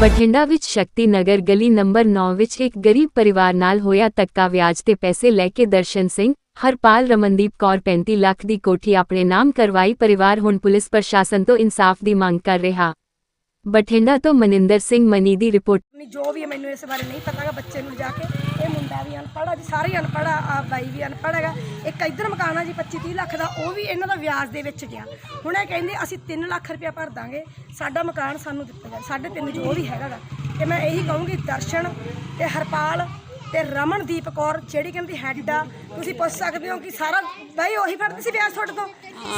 ਬਠਿੰਡਾ ਵਿੱਚ ਸ਼ਕਤੀ ਨਗਰ ਗਲੀ ਨੰਬਰ 9 ਵਿੱਚ ਇੱਕ ਗਰੀਬ ਪਰਿਵਾਰ ਨਾਲ ਹੋਇਆ ਧੱਕਾ ਵਿਆਜ ਤੇ ਪੈਸੇ ਲੈ ਕੇ ਦਰਸ਼ਨ ਸਿੰਘ, ਹਰਪਾਲ ਰਮਨਦੀਪ ਕੌਰ 35 ਲੱਖ ਦੀ ਕੋਠੀ ਆਪਣੇ ਨਾਮ ਕਰਵਾਈ ਪਰਿਵਾਰ ਹੁਣ ਪੁਲਿਸ ਪ੍ਰਸ਼ਾਸਨ ਤੋਂ ਇਨਸਾਫ ਦੀ ਮੰਗ ਕਰ ਰਿਹਾ। ਬਠਿੰਡਾ ਤੋਂ ਮਨਿੰਦਰ ਸਿੰਘ ਮਨੀ ਦੀ ਰਿਪੋਰਟ। ਜੋ ਵੀ ਹੈ, ਮੈਨੂੰ ਇਸ ਬਾਰੇ ਨਹੀਂ ਪਤਾਗਾ ਬੱਚੇ ਨੂੰ ਜਾ ਕੇ। ਇਹ ਮੁੰਡਾ ਵੀ ਅਨਪੜ੍ਹ ਆ ਜੀ, ਸਾਰੇ ਅਨਪੜ੍ਹ ਆ ਆਹ ਬਾਈ ਵੀ ਅਨਪੜ੍ਹ ਹੈਗਾ। ਇੱਕ ਇੱਧਰ ਮਕਾਨ ਆ ਜੀ 25 30 ਲੱਖ ਦਾ, ਉਹ ਵੀ ਇਹਨਾਂ ਦਾ ਵਿਆਜ ਦੇ ਵਿੱਚ ਗਿਆ। ਹੁਣ ਇਹ ਕਹਿੰਦੇ ਅਸੀਂ 3 ਲੱਖ ਰੁਪਇਆ ਭਰ ਦਾਂਗੇ, ਸਾਡਾ ਮਕਾਨ ਸਾਨੂੰ ਦਿੱਤਾ ਜਾਵੇ, ਸਾਢੇ ਤਿੰਨ ਜੋ ਵੀ ਹੈਗਾ ਗਾ। ਤੇ ਮੈਂ ਇਹੀ ਕਹੂੰਗੀ, ਦਰਸ਼ਨ ਤੇ ਹਰਪਾਲ ਤੇ ਰਮਨਦੀਪ ਕੌਰ, ਜਿਹੜੀ ਕਹਿੰਦੀ ਹੈੱਡ ਆ, ਤੁਸੀਂ ਪੁੱਛ ਸਕਦੇ ਹੋ ਕਿ ਸਾਰਾ ਬਾਈ ਉਹੀ ਫੜਦੇ ਸੀ ਵਿਆਜ ਤੁਹਾਡੇ ਤੋਂ?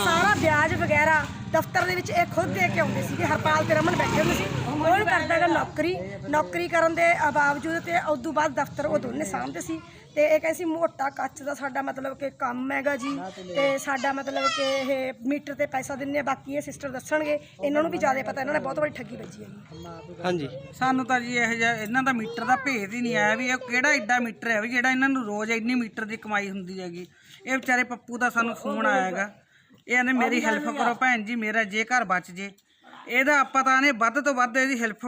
ਸਾਰਾ ਵਿਆਜ ਵਗੈਰਾ ਦਫ਼ਤਰ ਦੇ ਵਿੱਚ ਇਹ ਖੁਦ ਦੇ ਕੇ ਆਉਂਦੇ ਸੀਗੇ, ਹਰਪਾਲ ਤੇ ਰਮਨ ਬੈਠੇ ਹੁੰਦੇ ਸੀ। ਕੌਣ ਕਰਦਾ ਹੈਗਾ ਨੌਕਰੀ ਨੌਕਰੀ ਕਰਨ ਦੇ ਬਾਵਜੂਦ ਤੇ ਤੋਂ ਬਾਅਦ ਦਫ਼ਤਰ ਉਹ ਦੋਨੇ ਸਾਂਭਦੇ ਸੀ। ਤੇ ਇਹ ਕਹਿੰਦੇ ਸੀ ਮੋਟਾ ਕੱਚ ਦਾ ਸਾਡਾ ਮਤਲਬ ਕਿ ਕੰਮ ਹੈਗਾ ਜੀ। ਤੇ ਸਾਡਾ ਮਤਲਬ ਕਿ ਇਹ ਮੀਟਰ ਤੇ ਪੈਸਾ ਦਿੰਨੇ ਆ ਬਾਕੀ ਇਹ ਸਿਸਟਰ ਦੱਸਣਗੇ। ਇਹਨਾਂ ਨੂੰ ਵੀ ਜ਼ਿਆਦਾ ਪਤਾ ਇਹਨਾਂ ਨੇ ਬਹੁਤ ਵੱਡੀ ਠੱਗੀ ਵੱਜੀ ਹੈਗੀ ਹਾਂਜੀ। ਸਾਨੂੰ ਤਾਂ ਜੀ ਇਹ ਜਿਹਾ ਇਹਨਾਂ ਦਾ ਮੀਟਰ ਦਾ ਭੇਦ ਹੀ ਨਹੀਂ ਆਇਆ ਵੀ ਇਹ ਕਿਹੜਾ ਐਡਾ ਮੀਟਰ ਹੈ ਵੀ ਜਿਹੜਾ ਇਹਨਾਂ ਨੂੰ ਰੋਜ਼ ਇੰਨੀ ਮੀਟਰ ਦੀ ਕਮਾਈ ਹੁੰਦੀ ਹੈਗੀ। ਇਹ ਵਿਚਾਰੇ ਪੱਪੂ ਦਾ ਸਾਨੂੰ ਫੋਨ ਆਇਆਗਾ ਇਹ ਕਹਿੰਦੇ ਮੇਰੀ ਹੈਲਪ ਕਰੋ ਭੈਣ ਜੀ ਮੇਰਾ ਜੇ ਘਰ ਬਚ ਜੇ। ਇਹਦਾ ਆਪਾਂ ਤਾਂ ਨੇ ਵੱਧ ਤੋਂ ਵੱਧ ਇਹਦੀ ਹੈਲਪ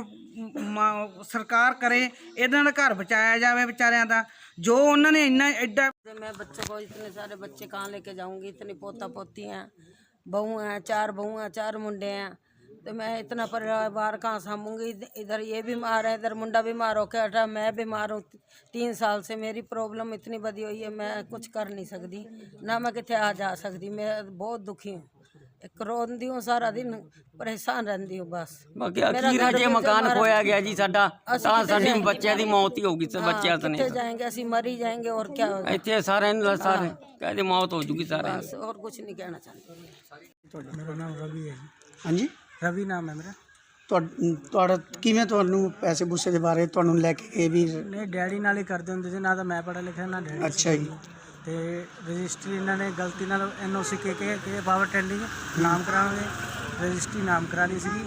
ਸਰਕਾਰ ਕਰੇ ਇਹਨਾਂ ਦਾ ਘਰ ਬਚਾਇਆ ਜਾਵੇ ਵਿਚਾਰਿਆਂ ਦਾ ਜੋ ਉਹਨਾਂ ਨੇ ਇੰਨਾ ਐਡਾ मैं बच्चों को इतने सारे बच्चे कहाँ लेके जाऊंगी इतनी पोता पोती हैं बहू हैं चार बहू हैं चार मुंडे हैं तो मैं इतना परिवार कहाँ सामूंगी इध- इधर ये बीमार है इधर मुंडा बीमार हो के हटा मैं बीमार हूँ तीन साल से मेरी प्रॉब्लम इतनी बदी हुई है मैं कुछ कर नहीं सकती ना मैं कितने आ जा सकती मैं बहुत दुखी हूँ एक रोंदी हूँ सारा दिन परेशान रहती हूँ बस ਬਾਕੀ ਅਖੀਰ ਜੇ ਮਕਾਨ ਖੋਇਆ ਗਿਆ ਜੀ ਸਾਡਾ ਤਾਂ ਸਾਡੇ ਬੱਚਿਆਂ ਦੀ ਮੌਤ ਹੀ ਹੋਊਗੀ ਸਭ ਬੱਚਿਆਂ कितने ਸਨੇ जाएंगे ऐसी मरी जाएंगे और क्या होगा ਇੱਥੇ ਸਾਰਿਆਂ ਨੂੰ ਸਾਰੇ ਕਹਿੰਦੇ ਮੌਤ ਹੋ ਜੂਗੀ ਸਾਰਿਆਂ ਦੀ बस और कुछ नहीं कहना चाहती ਮੇਰਾ ਨਾਮ ਰਵੀ ਹੈ ਜੀ ਹਾਂਜੀ ਰਵੀ ਨਾਮ ਹੈ ਮੇਰਾ ਤੁਹਾ- ਤੁਹਾਡਾ ਕਿਵੇਂ ਤੁਹਾਨੂੰ ਪੈਸੇ ਪੂਸੇ ਦੇ ਬਾਰੇ ਤੁਹਾਨੂੰ ਲੈ ਕੇ ਗਏ ਵੀ ਨਹੀਂ ਡੈਡੀ ਨਾਲ ਹੀ ਕਰਦੇ ਹੁੰਦੇ ਸੀ ਨਾ ਤਾਂ ਮੈਂ ਪੜ੍ਹਾ ਲਿਖਿਆ ਨਾ ਡੈਡੀ ਅੱਛਾ ਜੀ ਤੇ ਰਜਿਸਟਰੀ ਇਹਨਾਂ ਨੇ ਗਲਤੀ ਨਾਲ ਐਨਓਸੀ ਕੇ ਕੇ ਕੇ ਪਾਵਰ ਟੈਂਡਿੰਗ ਨਾਮ ਕਰਾਉਣਗੇ ਰਜਿਸਟਰੀ ਨਾਮ ਕਰਾ ਲਈ ਸੀਗੀ।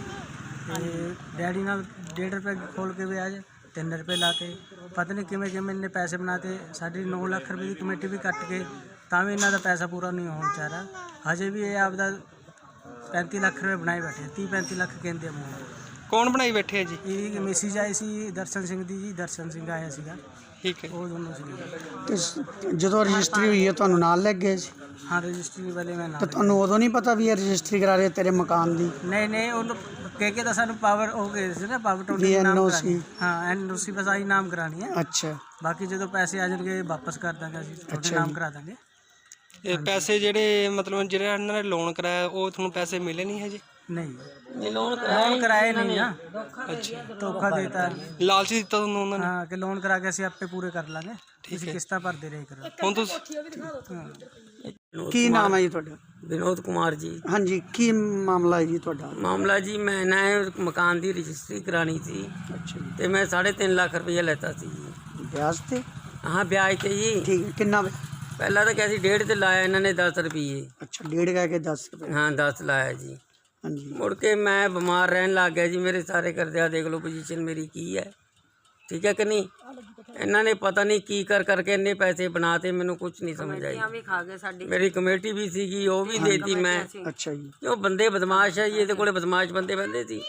ਤੇ ਡੈਡੀ ਨਾਲ 1.5 ਰੁਪਏ ਖੋਲ ਕੇ ਵਿਆਜ 3 ਰੁਪਏ ਲਾਤੇ ਪਤਾ ਨਹੀਂ ਕਿਵੇਂ ਕਿਵੇਂ ਇੰਨੇ ਪੈਸੇ ਬਣਾਤੇ ਸਾਡੀ 9 ਲੱਖ ਰੁਪਏ ਦੀ ਕਮੇਟੀ ਵੀ ਕੱਟ ਕੇ ਤਾਂ ਵੀ ਇਹਨਾਂ ਦਾ ਪੈਸਾ ਪੂਰਾ ਨਹੀਂ ਹੋਣ ਰਿਹਾ। ਹਜੇ ਵੀ ਇਹ ਆਪਦਾ 35 ਲੱਖ ਰੁਪਏ ਬਣਾਈ ਬੈਠੇ 30 35 ਲੱਖ ਕਹਿੰਦੇ ਮੂੰਹ ਕੌਣ ਬਣਾਈ ਬੈਠੇ ਆ ਜੀ? ਇਹ ਮੈਸੇਜ ਆਈ ਸੀ ਦਰਸ਼ਨ ਸਿੰਘ ਦੀ ਜੀ ਦਰਸ਼ਨ ਸਿੰਘ ਆਇਆ ਸੀਗਾ। ਠੀਕ ਹੈ। ਉਹ ਦੋਨੋਂ ਸੀ। ਤੇ ਸ- ਜਦੋਂ ਰਜਿਸਟਰੀ ਹੋਈ ਹੈ ਤੁਹਾਨੂੰ ਨਾਲ ਲੈ ਗਏ ਸੀ? ਹਾਂ ਰਜਿਸਟਰੀ ਵਾਲੇ ਮੈਂ ਤੇ ਤੁਹਾਨੂੰ ਉਦੋਂ ਨਹੀਂ ਪਤਾ ਵੀ ਇਹ ਰਜਿਸਟਰੀ ਕਰਾ ਰਹੇ ਤੇਰੇ ਮਕਾਨ ਦੀ? ਨਹੀਂ ਨਹੀਂ ਉਹ ਕਹਿ ਕੇ ਤਾਂ ਸਾਨੂੰ ਪਾਵਰ ਹੋ ਗਏ ਸੀ ਨਾ ਪਾਵਰ ਟੋਨੀ ਵੀ ਨਾਮ NOC ਕਰਾਣੀ ਹਾਂ। ਐਨਓਸੀ ਬਸ ਆਹੀ ਨਾਮ ਕਰਾਣੀ ਹੈ। ਅੱਛਾ। ਬਾਕੀ ਜਦੋਂ ਪੈਸੇ ਆ ਜਾਣਗੇ ਵਾਪਸ ਕਰ ਦਾਂਗੇ ਅਸੀਂ ਤੁਹਾਡੇ ਅੱਛਾ ਨਾਮ ਜੀ। ਕਰਾ ਦਾਂਗੇ। ਇਹ ਪੈਸੇ ਜਿਹੜੇ ਮਤਲਬ ਜਿਹੜੇ ਇਹਨਾਂ ਨੇ ਲੋਨ ਕਰਾਇਆ ਉਹ ਤੁਹਾਨੂੰ ਪੈਸੇ ਮਿਲੇ ਨਹੀਂ ਹਜੇ? ਨਹੀਂ। ਲੋਨ ਕਰਾਏ ਨਹੀਂ ਨਾ? ਅੱਛਾ। ਧੋਖਾ ਦੇਤਾ। ਲਾਲਚ ਦਿੱਤਾ ਤੁਹਾਨੂੰ ਉਹਨਾਂ ਨੇ? ਹਾਂ ਕਿ ਲੋਨ ਕਰਾ ਕੇ ਅਸੀਂ ਆਪੇ ਪੂਰੇ ਕਰ ਲਾਂਗੇ। ਤੁਸੀਂ ਕਿਸ਼ਤਾਂ ਭਰਦੇ ਰਹੇ ਕਰੋ। ਹੁਣ ਤੁਸੀਂ ਕੀ ਨਾਮ ਹੈ ਜੀ ਤੁਹਾਡਾ? ਵਿਨੋਦ ਕੁਮਾਰ ਜੀ। ਹਾਂਜੀ ਕੀ ਮਾਮਲਾ ਹੈ ਜੀ ਤੁਹਾਡਾ? ਮਾਮਲਾ ਜੀ ਮੈਂ ਨਾ ਇਹ ਮਕਾਨ ਦੀ ਰਜਿਸਟਰੀ ਕਰਾਣੀ ਸੀ। ਅੱਛਾ ਜੀ। ਤੇ ਮੈਂ 3.5 ਲੱਖ ਰੁਪਏ ਲੈਤਾ ਸੀ ਜੀ। ਵਿਆਜ ਤੇ? ਹਾਂ ਵਿਆਜ ਤੇ ਜੀ। ਠੀਕ ਕਿੰਨਾ ਪਹਿਲਾਂ ਤਾਂ ਕਿਹਾ ਸੀ ਡੇਢ ਤੇ ਲਾਇਆ ਇਹਨਾਂ ਨੇ 10 ਰੁਪਏ ਅੱਛਾ ਡੇਢ ਕਹਿ ਕੇ 10 ਰੁਪਏ। ਹਾਂ 10 ਲਾਇਆ ਜੀ। ਹਾਂਜੀ। ਮੁੜ ਕੇ ਮੈਂ ਬਿਮਾਰ ਰਹਿਣ ਲੱਗ ਗਿਆ ਜੀ ਮੇਰੇ ਸਾਰੇ ਕਰਜ਼ਾ ਦੇਖ ਲਓ ਪੋਜੀਸ਼ਨ ਮੇਰੀ ਕੀ ਹੈ। ਠੀਕ ਹੈ ਕਿ ਨਹੀਂ? ਇਹਨਾਂ ਨੇ ਪਤਾ ਨਹੀਂ ਕੀ ਕਰ ਕਰਕੇ ਇੰਨੇ ਪੈਸੇ ਬਣਾਤੇ ਮੈਨੂੰ ਕੁਝ ਨਹੀਂ ਸਮਝ ਆਈ। ਮੇਰੀ ਕਮੇਟੀ ਵੀ ਸੀਗੀ ਉਹ ਵੀ ਦੇਤੀ ਮੈਂ। ਅੱਛਾ ਜੀ। ਉਹ ਬੰਦੇ ਬਦਮਾਸ਼ ਹੈ ਇਹਦੇ ਕੋਲੇ ਬਦਮਾਸ਼ ਬੰਦੇ ਬੰਦੇ ਸੀ।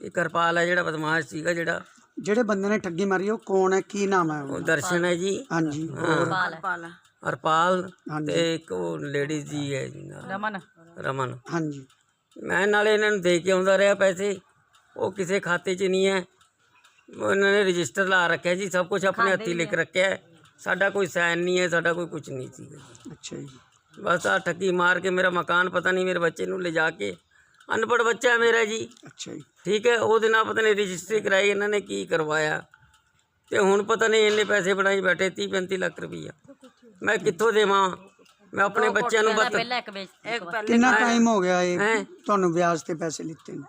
ਇਹ ਕਰਪਾਲ ਹੈ ਜਿਹੜਾ ਬਦਮਾਸ਼ ਸੀਗਾ ਜਿਹੜਾ। ਜਿਹੜੇ ਬੰਦੇ ਨੇ ਠੱਗੀ ਮਾਰੀ ਉਹ ਕੌਣ ਹੈ? ਕੀ ਨਾਮ ਹੈ ਉਹ ਦਰਸ਼ਨ ਹੈ ਜੀ। ਹਾਂਜੀ। ਹਰਪਾਲ ਹਰਪਾਲ ਤੇ ਇੱਕ ਉਹ ਲੇਡੀ ਜੀ ਹੈ ਰਮਨ। ਰਮਨ। ਹਾਂਜੀ। ਮੈਂ ਨਾਲੇ ਇਹਨਾਂ ਨੂੰ ਦੇ ਕੇ ਆਉਂਦਾ ਰਿਹਾ ਪੈਸੇ। ਉਹ ਕਿਸੇ ਖਾਤੇ 'ਚ ਨਹੀਂ ਹੈ। ਉਹ ਇਹਨਾਂ ਨੇ ਰਜਿਸਟਰ ਲਾ ਰੱਖਿਆ ਜੀ ਸਭ ਕੁਝ ਆਪਣੇ ਹੱਥੀ ਲਿਖ ਰੱਖਿਆ ਹੈ। ਸਾਡਾ ਕੋਈ ਸਾਈਨ ਨਹੀਂ ਹੈ ਸਾਡਾ ਕੋਈ ਕੁਝ ਨਹੀਂ ਸੀ। ਅੱਛਾ ਜੀ। ਬਸ ਆ ਠੱਗੀ ਮਾਰ ਕੇ ਮੇਰਾ ਮਕਾਨ ਪਤਾ ਨਹੀਂ ਮੇਰੇ ਬੱਚੇ ਨੂੰ ਲਿਜਾ ਕੇ। ਅਨਪੜ੍ਹ ਬੱਚਾ ਹੈ ਮੇਰਾ ਜੀ। ਅੱਛਾ ਜੀ। ਠੀਕ ਹੈ ਉਹਦੇ ਨਾਲ ਪਤਾ ਨਹੀਂ ਰਜਿਸਟਰੀ ਕਰਾਈ ਇਹਨਾਂ ਨੇ ਕੀ ਕਰਵਾਇਆ। ਤੇ ਹੁਣ ਪਤਾ ਨਹੀਂ ਇੰਨੇ ਪੈਸੇ ਬਣਾਈ ਬੈਠੇ 30 35 ਲੱਖ ਰੁਪਈਆ। ਮੈਂ ਕਿੱਥੋਂ ਦੇਵਾਂ? ਮੈਂ ਆਪਣੇ ਬੱਚਿਆਂ ਨੂੰ ਬਤ ਕਿੰਨਾ ਟਾਈਮ ਹੋ ਗਿਆ ਇਹ ਤੁਹਾਨੂੰ ਵਿਆਜ ਤੇ ਪੈਸੇ ਲਿੱਤੇ ਨੇ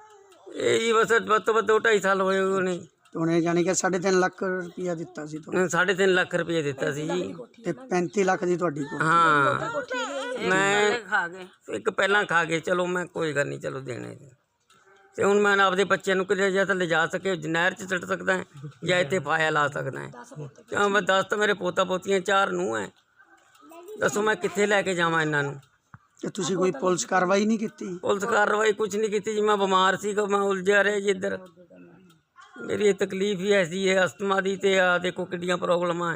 ਇਹ ਹੀ ਬਸ ਵੱਧ ਤੋਂ ਵੱਧ 2.5 ਸਾਲ ਹੋਏ ਹੋ ਹੋਣੇ ਉਹਨੇ ਜਾਨੀ ਕਿ 3.5 ਲੱਖ ਰੁਪਇਆ ਦਿੱਤਾ ਸੀ ਤੁਹਾਨੂੰ 3.5 ਲੱਖ ਰੁਪਇਆ ਦਿੱਤਾ ਸੀ ਜੀ ਤੇ 35 ਲੱਖ ਦੀ ਤੁਹਾਡੀ ਕੋਲ ਹਾਂ ਮੈਂ ਖਾ ਗਏ ਇੱਕ ਪਹਿਲਾਂ ਖਾ ਗਏ ਚਲੋ ਮੈਂ ਕੋਈ ਗੱਲ ਨਹੀਂ ਚਲੋ ਦੇਣੇ ਤੇ ਹੁਣ ਮੈਂ ਆਪਦੇ ਬੱਚਿਆਂ ਨੂੰ ਕਿਤੇ ਜਾਂ ਤਾਂ ਲਿਜਾ ਸਕੇ ਨਹਿਰ 'ਚ ਸੱਟ ਸਕਦਾ ਜਾਂ ਇੱਥੇ ਫਾਇਆ ਲਾ ਸਕਦਾ ਕਿਉਂ ਮੈਂ ਦੱਸ ਤਾਂ ਮੇਰੇ ਪੋਤਾ ਪੋਤੀਆਂ ਚਾਰ ਨੂੰ ਹੈ ਦੱਸੋ ਮੈਂ ਕਿੱਥੇ ਲੈ ਕੇ ਜਾਵਾਂ ਇਹਨਾਂ ਨੂੰ? ਤੇ ਤੁਸੀਂ ਕੋਈ ਪੁਲਿਸ ਕਾਰਵਾਈ ਨਹੀਂ ਕੀਤੀ? ਪੁਲਿਸ ਕਾਰਵਾਈ ਕੁਝ ਨਹੀਂ ਕੀਤੀ ਜੀ ਮੈਂ ਬਿਮਾਰ ਸੀ ਮੈਂ ਉਲਝਿਆ ਰਿਹਾ ਜੀ ਇੱਧਰ। ਮੇਰੀ ਇਹ ਤਕਲੀਫ ਹੀ ਐਸੀ ਹੈ ਅਸਥਮਾ ਦੀ ਤੇ ਆ ਦੇਖੋ ਕਿੱਡੀਆਂ ਪ੍ਰੋਬਲਮਾਂ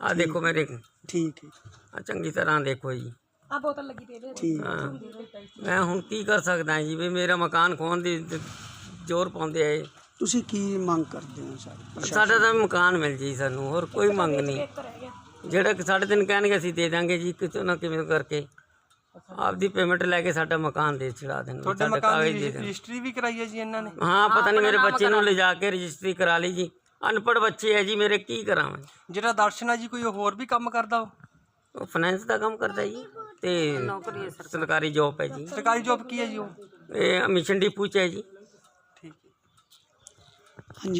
ਆ ਦੇਖੋ ਮੇਰੇ। ਠੀਕ ਹੈ। ਆ ਚੰਗੀ ਤਰ੍ਹਾਂ ਦੇਖੋ ਜੀ। ਆ ਬੋਤਲ ਲੱਗੀ ਪਈ ਠੀਕ ਮੈਂ ਹੁਣ ਕੀ ਕਰ ਸਕਦਾ ਜੀ ਵੀ ਮੇਰਾ ਮਕਾਨ ਖੋਣ ਦੀ ਜ਼ੋਰ ਪਾਉਂਦੇ ਆ ਇਹ। ਤੁਸੀਂ ਕੀ ਮੰਗ ਕਰਦੇ ਹੋ ਸਾਡਾ ਤਾਂ ਮਕਾਨ ਮਿਲ ਜੀ ਸਾਨੂੰ ਹੋਰ ਕੋਈ ਮੰਗ ਨਹੀਂ। ਜਿਹੜਾ ਕਿ ਸਾਢੇ ਤਿੰਨ ਕਹਿਣਗੇ ਅਸੀਂ ਦੇ ਦਾਂਗੇ ਜੀ ਕਿਤੋਂ ਨਾ ਕਿਵੇਂ ਕਰਕੇ। ਆਪਦੀ ਪੇਮੈਂਟ ਲੈ ਕੇ ਸਾਡਾ ਮਕਾਨ ਦੇ ਛੜਾ ਦੇਣ ਤੁਹਾਡੇ ਮਕਾਨ ਦੀ ਰਜਿਸਟਰੀ ਵੀ ਕਰਾਈ ਹੈ ਜੀ ਇਹਨਾਂ ਨੇ? ਹਾਂ ਪਤਾ ਨਹੀਂ ਮੇਰੇ ਬੱਚੇ ਨੂੰ ਲਿਜਾ ਕੇ ਰਜਿਸਟਰੀ ਕਰਾ ਲਈ ਜੀ। ਅਨਪੜ੍ਹ ਬੱਚੇ ਹੈ ਜੀ ਮੇਰੇ ਕੀ ਕਰਾਂ ਮੈਂ? ਜਿਹੜਾ ਦਰਸ਼ਨ ਹੈ ਜੀ ਕੋਈ ਹੋਰ ਵੀ ਕੰਮ ਕਰਦਾ ਉਹ? ਉਹ ਫਾਈਨੈਂਸ ਦਾ ਕੰਮ ਕਰਦਾ ਜੀ ਤੇ ਨੌਕਰੀ ਸਰਕਾਰੀ। ਜੋਬ ਹੈ ਜੀ। ਸਰਕਾਰੀ ਜੌਬ ਕੀ ਹੈ ਜੀ ਉਹ? ਇਹ ਮਿਸ਼ਨ ਡਿਪੂ ਚ ਹੈ ਜੀ। ਠੀਕ ਹੈ। ਹਾਂਜੀ